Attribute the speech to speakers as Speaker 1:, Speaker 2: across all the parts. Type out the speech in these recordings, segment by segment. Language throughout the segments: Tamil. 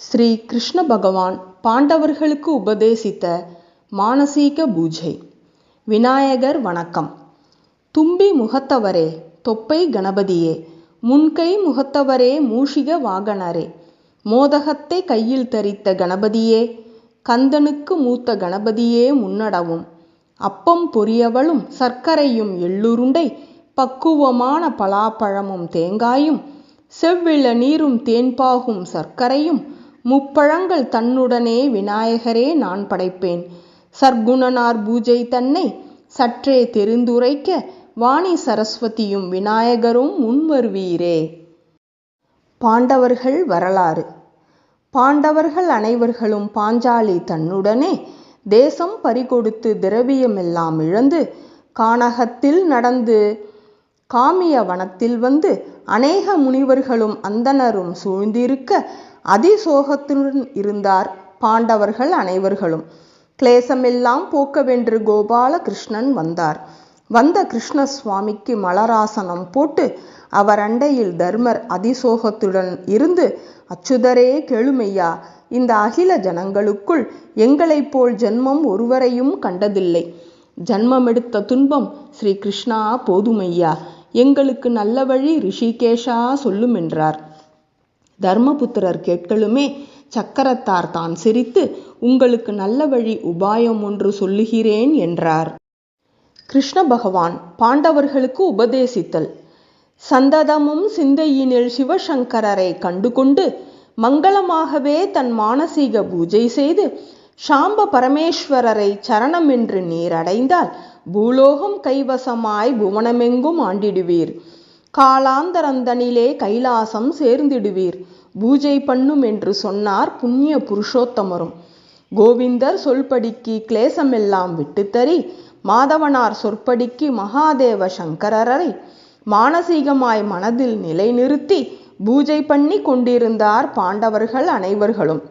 Speaker 1: ஸ்ரீ கிருஷ்ண பகவான் பாண்டவர்களுக்கு உபதேசித்த மானசீக பூஜை. விநாயகர் வணக்கம். தும்பி முகத்தவரே தொப்பை கணபதியே முன்கை முகத்தவரே மூஷிக வாகனரே மோதகத்தை கையில் தரித்த கணபதியே கந்தனுக்கு மூத்த கணபதியே முன்னடவும். அப்பம் பொரியவளும் சர்க்கரையும் எள்ளுருண்டை பக்குவமான பலாப்பழமும் தேங்காயும் செவ்விள நீரும் தேன்பாகும் சர்க்கரையும் முப்பழங்கள் தன்னுடனே விநாயகரே நான் படைப்பேன். சர்க்குணனார் பூஜை தன்னை சற்றே தெரிந்துரைக்க வாணி சரஸ்வதியும் விநாயகரும் முன்வருவீரே. பாண்டவர்கள் வரலாறு. பாண்டவர்கள் அனைவர்களும் பாஞ்சாலி தன்னுடனே தேசம் பறிகொடுத்து திரவியமெல்லாம் இழந்து கானகத்தில் நடந்து காமிய வனத்தில் வந்து அநேக முனிவர்களும் அந்தணரும் சூழ்ந்திருக்க அதிசோகத்துடன் இருந்தார் பாண்டவர்கள் அனைவர்களும். கிளேசமெல்லாம் போக்கவென்று கோபால கிருஷ்ணன் வந்தார். வந்த கிருஷ்ண சுவாமிக்கு மலராசனம் போட்டு அவர் அண்டையில் தர்மர் அதிசோகத்துடன் இருந்து அச்சுதரே கெழுமையா இந்த அகில ஜனங்களுக்குள் எங்களைப் போல் ஜென்மம் ஒருவரையும் கண்டதில்லை. ஜன்மமெடுத்த துன்பம் ஸ்ரீ கிருஷ்ணா போதுமையா எங்களுக்கு நல்ல வழி ரிஷிகேஷா சொல்லும் என்றார் தர்மபுத்திரர் கேட்கலுமே சக்கரத்தார் தான் சிரித்து உங்களுக்கு நல்ல வழி உபாயம் ஒன்று சொல்லுகிறேன் என்றார். கிருஷ்ண பகவான் பாண்டவர்களுக்கு உபதேசித்தல். சந்ததமும் சிந்தையினில் சிவசங்கரரை கண்டுகொண்டு மங்களமாகவே தன் மானசீக பூஜை செய்து சாம்ப பரமேஸ்வரரை சரணம் என்று நீரடைந்தால் பூலோகம் கைவசமாய் புவனமெங்கும் ஆண்டிடுவீர். காலாந்தரந்தனிலே கைலாசம் சேர்ந்திடுவீர். பூஜை பண்ணும் என்று சொன்னார் புண்ணிய புருஷோத்தமரும். கோவிந்தர் சொல்படிக்கு கிளேசமெல்லாம் விட்டுத்தறி மாதவனார் சொற்படிக்கு மகாதேவ சங்கரரை மானசீகமாய் மனதில் நிலைநிறுத்தி பூஜை பண்ணி கொண்டிருந்தார் பாண்டவர்கள் அனைவர்களும்.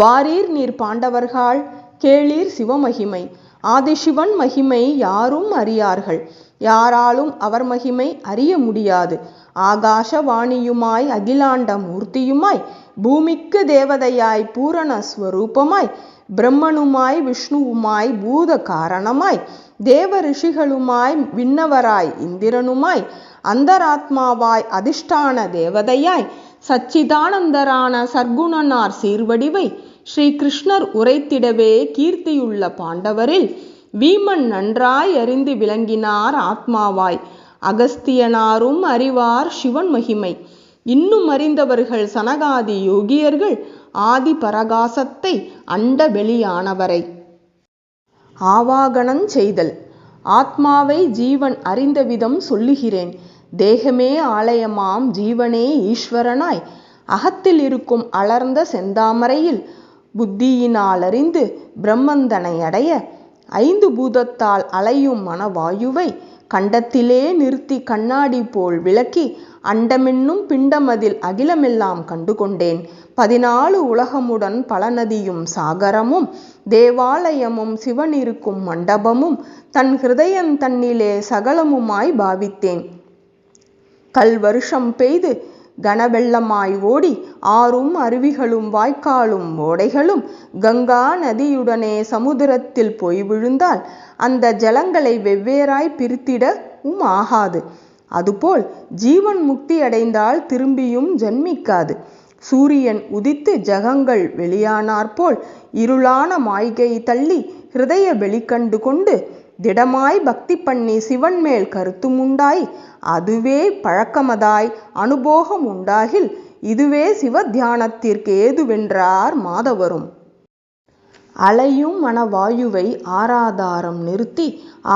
Speaker 1: வாரீர் நீர் பாண்டவர்கள் கேளீர் சிவமகிமை. ஆதிசிவன் மகிமை யாரும் அறியார்கள். யாராலும் அவர் மகிமை அறிய முடியாது. ஆகாசவாணியுமாய் அகிலாண்ட மூர்த்தியுமாய் பூமிக்கு தேவதையாய் பூரண ஸ்வரூபமாய் பிரம்மனுமாய் விஷ்ணுவுமாய் பூத காரணமாய் தேவ ரிஷிகளுமாய் விண்ணவராய் இந்திரனுமாய் அந்தராத்மாவாய் அதிஷ்டான தேவதையாய் சச்சிதானந்தரான சர்க்குணனார் சீர்வடிவை ஸ்ரீ கிருஷ்ணர் உரைத்திடவே கீர்த்தியுள்ள பாண்டவரில் வீமன் நன்றாய் அறிந்து விளங்கினார் ஆத்மாவாய். அகஸ்தியனாரும் அறிவார் சிவன் மகிமை. இன்னும் அறிந்தவர்கள் சனகாதி யோகியர்கள் ஆதி பரகாசத்தை அண்ட வெளியானவரை. ஆவாகனஞ் செய்தல். ஆத்மாவை ஜீவன் அறிந்த விதம் சொல்லுகிறேன். தேகமே ஆலயமாம் ஜீவனே ஈஸ்வரனாய். அகத்தில் இருக்கும் அலர்ந்த செந்தாமரையில் புத்தியினாலறிந்து பிரம்மந்தனை அடைய ஐந்து பூதத்தால் அலையும் மனவாயுவை கண்டத்திலே நிறுத்தி கண்ணாடி போல் விளக்கி அண்டமென்னும் பிண்டமதில் அகிலமெல்லாம் கண்டுகொண்டேன். பதினாலு உலகமுடன் பல நதியும் சாகரமும் தேவாலயமும் சிவன் இருக்கும் மண்டபமும் தன் ஹிருதயன் தன்னிலே சகலமுமாய் பாவித்தேன். கல் வருஷம் பெய்து கனவெள்ளமாய் ஓடி ஆறும் அருவிகளும் வாய்க்காலும் ஓடைகளும் கங்கா நதியுடனே சமுதிரத்தில் போய் விழுந்தால் அந்த ஜலங்களை வெவ்வேறாய் பிரித்திடவும் ஆகாது. அதுபோல் ஜீவன் முக்தி அடைந்தால் திரும்பியும் ஜன்மிக்காது. சூரியன் உதித்து ஜகங்கள் வெளியானாற்போல் இருளான மாய்கை தள்ளி ஹிருதய வெளிக்கண்டு கொண்டு திடமாய் பக்தி பண்ணி சிவன் மேல் கருத்துமுண்டாய் அதுவே பழக்கமதாய் அனுபோகம் உண்டாகில் இதுவே சிவ தியானத்திற்கு ஏதுவென்றார் மாதவரும். அலையும் மனவாயுவை ஆராதாரம் நிறுத்தி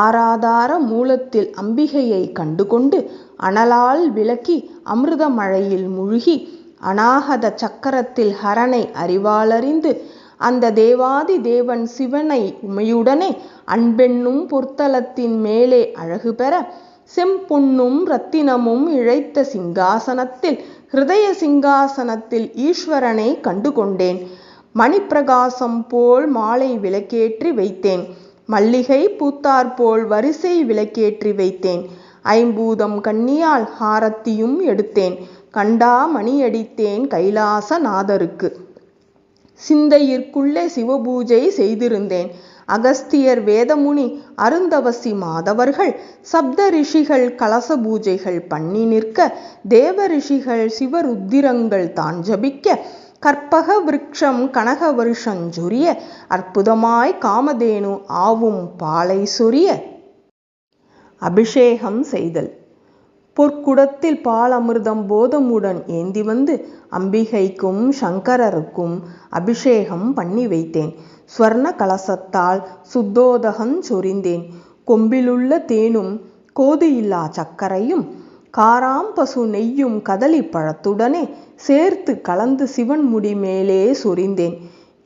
Speaker 1: ஆராதார மூலத்தில் அம்பிகையை கண்டுகொண்டு அனலால் விளக்கி அமிர்த மழையில் முழுகி அநாகத சக்கரத்தில் ஹரனை அறிவாலறிந்து அந்த தேவாதி தேவன் சிவனை உமையுடனே அன்பென்னும் பொற்தலத்தின் மேலே அழகு பெற செம்பொன்னும் ரத்தினமும் இழைத்த சிங்காசனத்தில் ஹிருதய சிங்காசனத்தில் ஈஸ்வரனை கண்டுகொண்டேன். மணிப்பிரகாசம் போல் மாலை விளக்கேற்றி வைத்தேன். மல்லிகை பூத்தாற்போல் வரிசை விளக்கேற்றி வைத்தேன். ஐம்பூதம் கண்ணியால் ஹாரத்தியும் எடுத்தேன். கண்டா மணியடித்தேன் கைலாசநாதருக்கு சிந்தையிற்குள்ளே சிவபூஜை செய்திருந்தேன். அகஸ்தியர் வேதமுனி அருந்தவசி மாதவர்கள் சப்த ரிஷிகள் கலச பூஜைகள் பண்ணி நிற்க தேவ ரிஷிகள் சிவருத்திரங்கள் தான் ஜபிக்க கற்பக விருட்சம் கனக வருஷஞ்சொரிய அற்புதமாய் காமதேனு ஆவும் பாலை சொரிய. அபிஷேகம் செய்தல். பொற்குடத்தில் பால் அமிர்தம் போதமுடன் ஏந்தி வந்து அம்பிகைக்கும் சங்கரருக்கும் அபிஷேகம் பண்ணி வைத்தேன். ஸ்வர்ண கலசத்தால் சுத்தோதகன் சொரிந்தேன். கொம்பிலுள்ள தேனும் கோதியில்லா சர்க்கரையும் காராம்பசு நெய்யும் கதலி பழத்துடனே சேர்த்து கலந்து சிவன் முடி மேலே சொரிந்தேன்.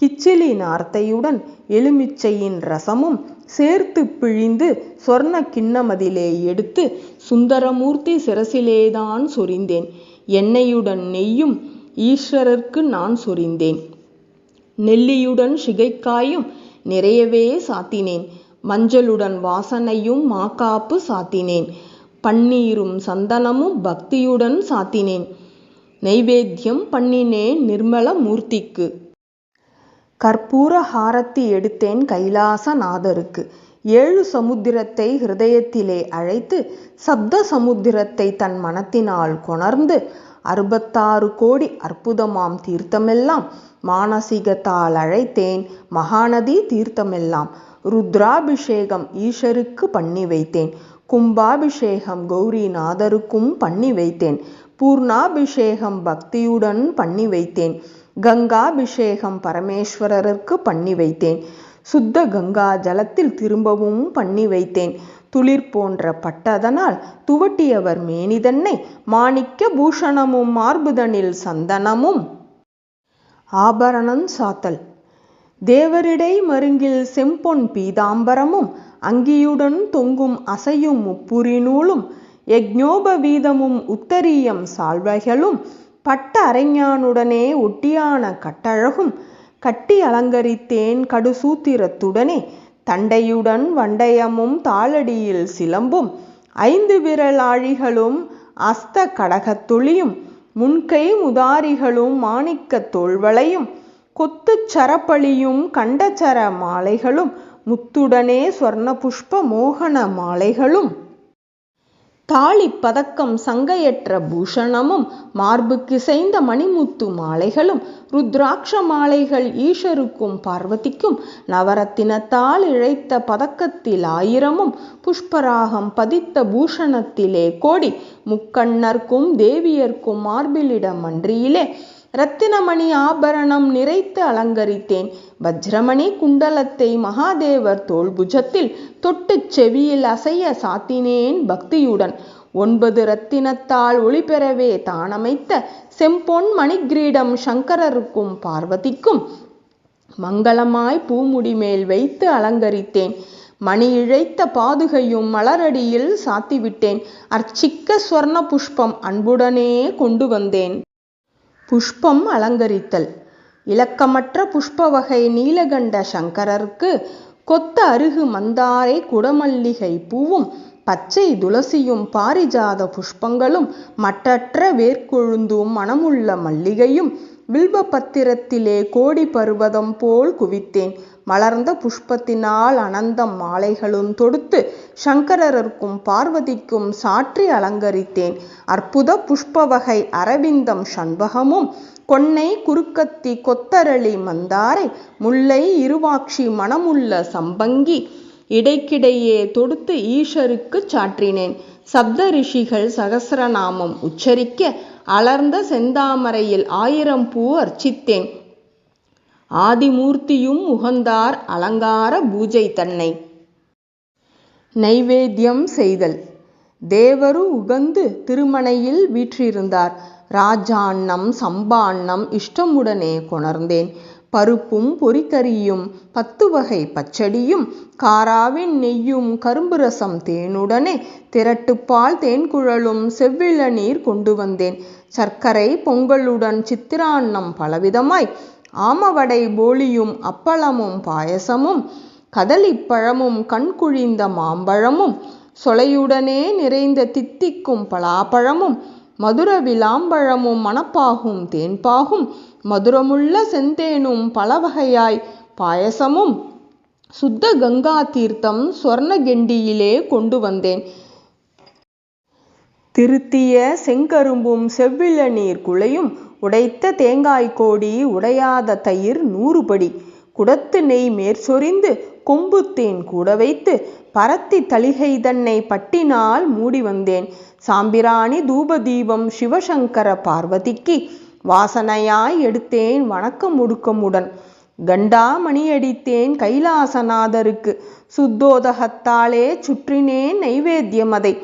Speaker 1: கிச்சிலி நார்த்தையுடன் எலுமிச்சையின் ரசமும் சேர்த்து பிழிந்து சொர்ண கிண்ணமதிலே எடுத்து சுந்தரமூர்த்தி சிரசிலேதான் சொரிந்தேன். எண்ணெயுடன் நெய்யும் ஈஸ்வரர்க்கு நான் சொரிந்தேன். நெல்லியுடன் சிகைக்காயும் நிறையவே சாத்தினேன். மஞ்சளுடன் வாசனையும் மாக்காப்பு சாத்தினேன். பன்னீரும் சந்தனமும் பக்தியுடன் சாத்தினேன். நைவேத்தியம் பண்ணினேன் நிர்மல மூர்த்திக்கு. கற்பூர ஹாரத்தி எடுத்தேன் கைலாசநாதருக்கு. ஏழு சமுத்திரத்தை ஹிருதயத்திலே அழைத்து சப்த சமுத்திரத்தை தன் மனத்தினால் கொணர்ந்து அறுபத்தாறு கோடி அற்புதமாம் தீர்த்தமெல்லாம் மானசீகத்தால் அழைத்தேன் மகாநதி தீர்த்தமெல்லாம் ருத்ராபிஷேகம் ஈஷருக்கு பண்ணி வைத்தேன் கும்பாபிஷேகம் கௌரிநாதருக்கும் பண்ணி வைத்தேன் பூர்ணாபிஷேகம் பக்தியுடன் பண்ணி வைத்தேன் கங்காபிஷேகம் பரமேஸ்வரருக்கு பண்ணி வைத்தேன் சுத்த கங்கா ஜலத்தில் திரும்பவும் பண்ணி வைத்தேன். துளிர் போன்ற பட்டதனால் துவட்டியவர் மேனிதன்னை மாணிக்க பூஷணமும் மார்புதனில் சந்தனமும். ஆபரணம் சாத்தல். தேவரிடை மருங்கில் செம்பொன் பீதாம்பரமும் அங்கியுடன் தொங்கும் அசையும் முப்புரி நூலும் யக்ஞோபவீதமும் உத்தரீயம் சால்வைகளும் பட்ட அரைஞானுடனே ஒட்டியான கட்டழகும் கட்டி அலங்கரித்தேன் கடுசூத்திரத்துடனே. தண்டையுடன் வண்டயமும் தாளடியில் சிலம்பும் ஐந்து விரலாழிகளும் அஸ்த கடகத்துளியும் முன்கை முதாரிகளும் மாணிக்கத் தோள்வளையும் கொத்துச் சரப்பளியும் கண்டச்சர மாலைகளும் முத்துடனே சொர்ண புஷ்ப மோகன மாலைகளும். தாலி பதக்கம் சங்கையற்ற பூஷணமும் மார்புக்கிசைந்த மணிமுத்து மாலைகளும் ருத்ராட்ச மாலைகள் ஈஷருக்கும் பார்வதிக்கும் நவரத்தினத்தால் இழைத்த பதக்கத்தில் ஆயிரமும் புஷ்பராகம் பதித்த பூஷணத்திலே கோடி முக்கண்ணர்க்கும் தேவியர்க்கும் மார்பிலிடம் மன்றியிலே ரத்தினமணி ஆபரணம் நிறைத்து அலங்கரித்தேன். வஜ்ரமணி குண்டலத்தை மகாதேவர் தோள்புஜத்தில் தொட்டுச் செவியில் அசைய சாத்தினேன் பக்தியுடன். ஒன்பது ரத்தினத்தால் ஒளிபெறவே தானமைத்த செம்பொன் மணிக்கிரீடம் சங்கரருக்கும் பார்வதிக்கும் மங்களமாய் பூமுடி மேல் வைத்து அலங்கரித்தேன். மணி இழைத்த பாதுகையும் மலரடியில் சாத்திவிட்டேன். அர்ச்சிக்க ஸ்வர்ண புஷ்பம் அன்புடனே கொண்டு வந்தேன். புஷ்பம் அலங்கரித்தல். இலக்கமற்ற புஷ்ப வகை நீலகண்ட சங்கரருக்கு கொத்த அருகு மந்தாரை குடமல்லிகை பூவும் பச்சை துளசியும் பாரிஜாத புஷ்பங்களும் மற்றற்ற வேர்க்கொழுந்தும் மணமுள்ள மல்லிகையும் வில்வ பத்திரத்திலே கோடி பருவதம் போல் குவித்தேன். மலர்ந்த புஷ்பத்தினால் அனந்தம் மாலைகளும் தொடுத்து சங்கரருக்கும் பார்வதிக்கும் சாற்றி அலங்கரித்தேன். அற்புத புஷ்ப வகை அரவிந்தம் சண்பகமும் கொன்னை குறுக்கத்தி கொத்தரளி மந்தாரை முல்லை இருவாட்சி மணமுள்ள சம்பங்கி இடைக்கிடையே தொடுத்து ஈஷருக்கு சாற்றினேன். சப்த ரிஷிகள் சகசரநாமம் உச்சரிக்க அலர்ந்த செந்தாமரையில் ஆயிரம் பூ அர்ச்சித்தேன். ஆதிமூர்த்தியும் உகந்தார் அலங்கார பூஜை தன்னை. நைவேத்தியம் செய்தல். தேவரு உகந்து திருமணையில் வீற்றிருந்தார். ராஜாண்ணம் சம்பாண்ணம் இஷ்டமுடனே கொணர்ந்தேன். பருப்பும் பொறிக்கறியும் பத்து வகை பச்சடியும் காராவின் நெய்யும் கரும்பு ரசம் தேனுடனே திரட்டுப்பால் தேன்குழலும் செவ்விள நீர் கொண்டு வந்தேன். சர்க்கரை பொங்கலுடன் சித்திராண்ணம் பலவிதமாய் ஆமவடை போலியும் அப்பளமும் பாயசமும் கதலிப்பழமும் கண்குழிந்த மாம்பழமும் சொலையுடனே நிறைந்த தித்திக்கும் பலாப்பழமும் மதுர விளாம்பழமும் மணப்பாகும் தேன்பாகும் மதுரமுள்ள செந்தேனும் பலவகையாய் பாயசமும் சுத்த கங்கா தீர்த்தம் சொர்ணகெண்டியிலே கொண்டு வந்தேன். திருத்திய செங்கரும்பும் செவ்விளநீர் குழையும் உடைத்த தேங்காய் கோடி உடையாத தயிர் நூறுபடி குடத்து நெய் மேற்சொரிந்து கொம்புத்தேன் கூட வைத்து பரத்தி தளிகை தன்னை பட்டினால் மூடி வந்தேன். சாம்பிராணி தூபதீபம் சிவசங்கர பார்வதிக்கு வாசனையாய் எடுத்தேன் வணக்கம் முடுக்கமுடன் கண்டா மணியடித்தேன் கைலாசநாதருக்கு சுத்தோதகத்தாலே சுற்றினேன் நைவேத்தியமதை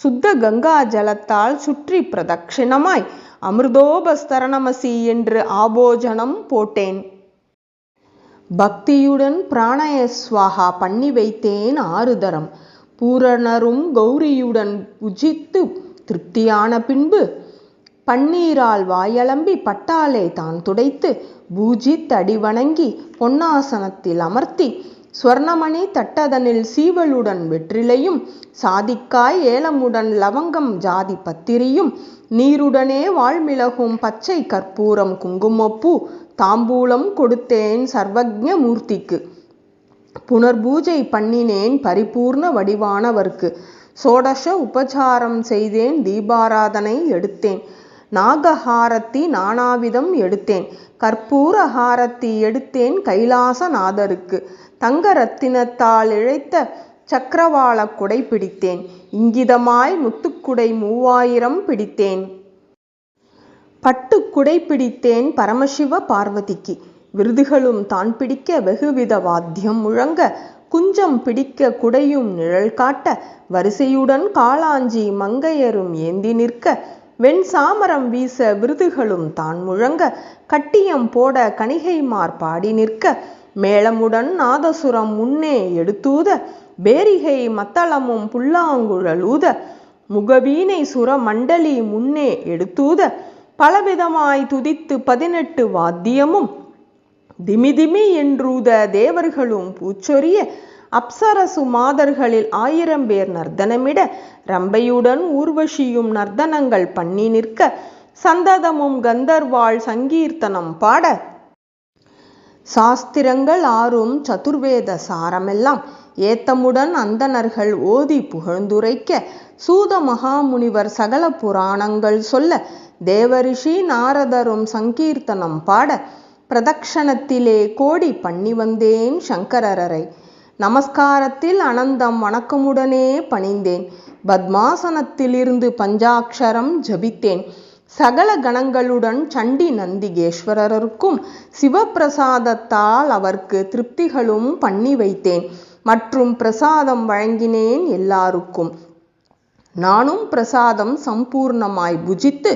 Speaker 1: சுத்த கங்கா ஜலத்தால் சுற்றி பிரதட்சிணமாய் அமிர்தோபஸ்தரணமசி என்று ஆபோஜனம் போட்டேன். பக்தியுடன் பிராணயஸ்வாகா பண்ணி வைத்தேன் ஆறு தரம் பூரணரும் கௌரியுடன் புஜித்து திருப்தியான பின்பு பன்னீரால் வாயலம்பி பட்டாலே தான் துடைத்து பூஜித் அடி வணங்கி பொன்னாசனத்தில் அமர்த்தி ஸ்வர்ணமணி தட்டதனில் சீவலுடன் வெற்றிலையும் சாதிக்காய் ஏலமுடன் லவங்கம் ஜாதி பத்திரியும் நீருடனே வாழ்மிளகும் பச்சை கற்பூரம் குங்குமப்பூ தாம்பூலம் கொடுத்தேன் சர்வஜ மூர்த்திக்கு. புனர்பூஜை பண்ணினேன் பரிபூர்ண வடிவானவர்க்கு. சோடச உபசாரம் செய்தேன் தீபாராதனை எடுத்தேன். நாகஹாரத்தி நானாவிதம் எடுத்தேன். கற்பூர ஹாரத்தி எடுத்தேன் கைலாசநாதருக்கு. தங்க ரத்தினத்தால் இழைத்த சக்கரவாள குடை பிடித்தேன். இங்கிதமாய் முத்துக்குடை மூவாயிரம் பிடித்தேன். பட்டு குடை பிடித்தேன் பரமசிவ பார்வதிக்கு. விருதுகளும் தான் பிடிக்க வெகுவித வாத்தியம் முழங்க குஞ்சம் பிடிக்க குடையும் நிழல் காட்ட வரிசையுடன் காளாஞ்சி மங்கையரும் ஏந்தி நிற்க வெண் சாமரம் வீச விருதுகளும் தான் முழங்க கட்டியம் போட கணிகைமார் பாடி நிற்க மேளமுடன் நாதசுரம் முன்னே எடுத்தூத பேரிகை மத்தளமும் புல்லாங்குழலூத முகவீனை சுர மண்டலி முன்னே எடுத்தூத பலவிதமாய் துதித்து பதினெட்டு வாத்தியமும் திமிதிமி என்றூத தேவர்களும் பூச்சொரிய அப்சரசு மாதர்களில் ஆயிரம் பேர் நர்த்தனமிட ரம்பையுடன் ஊர்வசியும் நர்த்தனங்கள் பண்ணி நிற்க சந்ததமும் கந்தர்வாள் சங்கீர்த்தனம் பாட சாஸ்திரங்கள் ஆறும் சதுர்வேத சாரமெல்லாம். ஏத்தமுடன் அந்தணர்கள் ஓதி புகழ்ந்துரைக்க சூத மகாமுனிவர் சகல புராணங்கள் சொல்ல தேவரிஷி நாரதரும் சங்கீர்த்தனம் பாட பிரதக்ஷணத்திலே கோடி பண்ணி வந்தேன் சங்கரரை நமஸ்காரத்தில் அனந்தம் வணக்கமுடனே பணிந்தேன். பத்மாசனத்திலிருந்து பஞ்சாட்சரம் ஜபித்தேன். சகல கணங்களுடன் சண்டி நந்திகேஸ்வரருக்கும் சிவப்பிரசாதத்தால் அவர்க்கு திருப்திகளும் பண்ணி வைத்தேன். மற்றும் பிரசாதம் வழங்கினேன் எல்லாருக்கும். நானும் பிரசாதம் சம்பூர்ணமாய் புஜித்து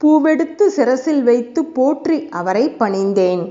Speaker 1: பூவெடுத்து சிரசில் வைத்து போற்றி அவரை பணிந்தேன்.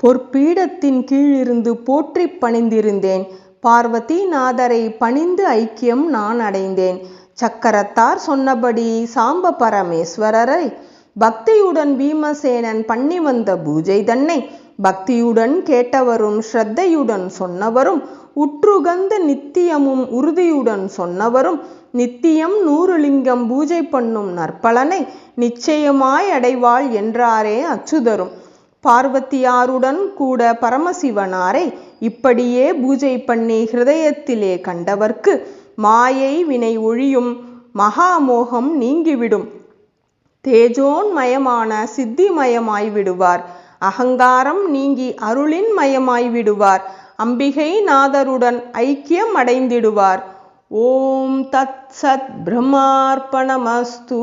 Speaker 1: பொற்பீடத்தின் கீழிருந்து போற்றி பணிந்திருந்தேன். பார்வதி நாதரை பணிந்து ஐக்கியம் நான் அடைந்தேன். சக்கரத்தார் சொன்னபடி சாம்ப பரமேஸ்வரரை பக்தியுடன் பீமசேனன் பண்ணி வந்த பூஜை தன்னை பக்தியுடன் கேட்டவரும் ஸ்ரத்தையுடன் சொன்னவரும் உற்றுகந்த நித்தியமும் உறுதியுடன் சொன்னவரும் நித்தியம் நூறு லிங்கம் பூஜை பண்ணும் நற்பலனை நிச்சயமாய் அடைவாள் என்றாரே அச்சுதரும். பார்வதியாருடன் கூட பரமசிவனாரை இப்படியே பூஜை பண்ணி ஹிருதயத்திலே கண்டவர்க்கு மாயை வினை ஒழியும் மகாமோகம் நீங்கிவிடும். தேஜோன்மயமான சித்திமயமாய் விடுவார் அகங்காரம் நீங்கி அருளின் மயமாய் விடுவார் அம்பிகை நாதருடன் ஐக்கியம் அடைந்திடுவார் ஓம் தத் சத் பிரம்மார்ப்பணமஸ்து.